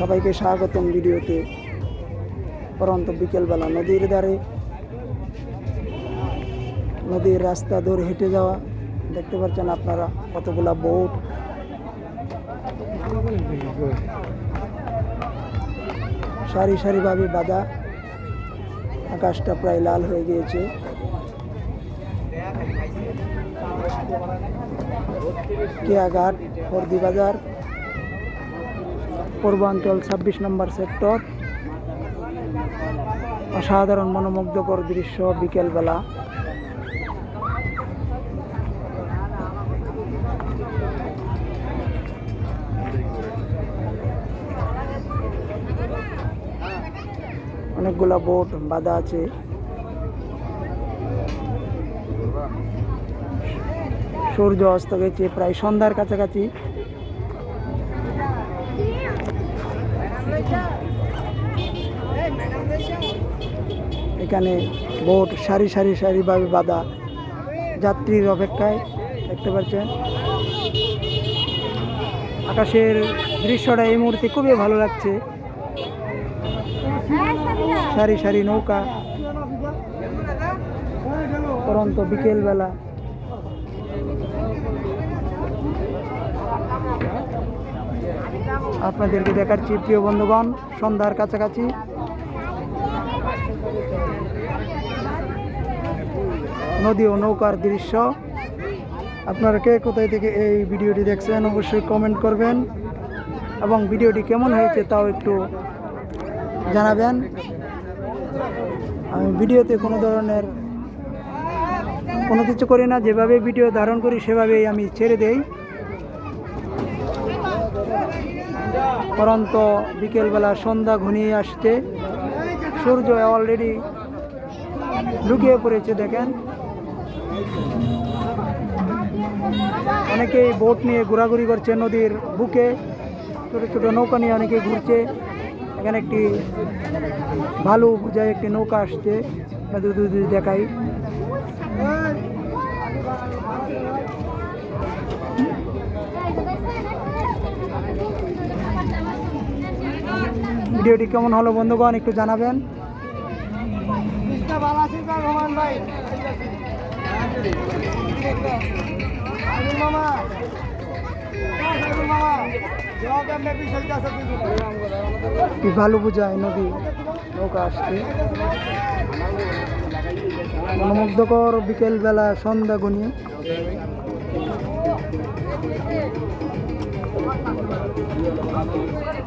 সবাইকে স্বাগতম ভিডিওতে। পরন্ত বিকেলবেলা নদীর ধারে, নদীর রাস্তা ধরে হেঁটে যাওয়া। দেখতে পাচ্ছেন আপনারা কতগুলা বোট। সারি সারিভাবে বাঁধা। আকাশটা প্রায় লাল হয়ে গিয়েছে। কেয়াঘাট হরদি বাজার পূর্বাঞ্চল ছাব্বিশ নম্বর সেক্টর। অসাধারণ মনোমুগ্ধকর দৃশ্য বিকেলবেলা। অনেকগুলা বোট বাঁধা আছে। সূর্য অস্ত গেছে প্রায় সন্ধ্যার কাছাকাছি এখানে বোট সারি সারি সারিভাবে বাঁধা যাত্রীর অপেক্ষায়, দেখতে পাচ্ছেন। আকাশের দৃশ্যটা এই মুহূর্তে খুবই ভালো লাগছে। সারি সারি নৌকা, পরন্ত বিকেলবেলা আপনাদেরকে দেখাচ্ছি, প্রিয় বন্ধুগণ, সন্ধ্যার কাছাকাছি। নদী ও নৌকার দৃশ্য। আপনারা কে কোথায় থেকে এই ভিডিওটি দেখছেন, অবশ্যই কমেন্ট করবেন। এবং ভিডিওটি কেমন হয়েছে তাও একটু জানাবেন। আমি ভিডিওতে কোনো ধরনের কোনো কিছু করি না, যেভাবে ভিডিও ধারণ করি সেভাবেই আমি ছেড়ে দেই। পরন্ত বিকেলবেলা সন্ধ্যা ঘনিয়ে আসছে। সূর্য অলরেডি লুকিয়ে পড়েছে দেখেন। অনেকেই বোট নিয়ে ঘোরাঘুরি করছে নদীর বুকে। ছোটো ছোটো নৌকা নিয়ে অনেকেই ঘুরছে। এখানে একটি ভালো বোঝায় একটি নৌকা আসছে। দেখাই। ভিডিওটি কেমন হলো বন্ধুগণ একটু জানাবেন। ভালো বোঝায় নদী। নৌকা আসছে। মনোমুগ্ধকর বিকেলবেলা সন্ধ্যা গনিয়ে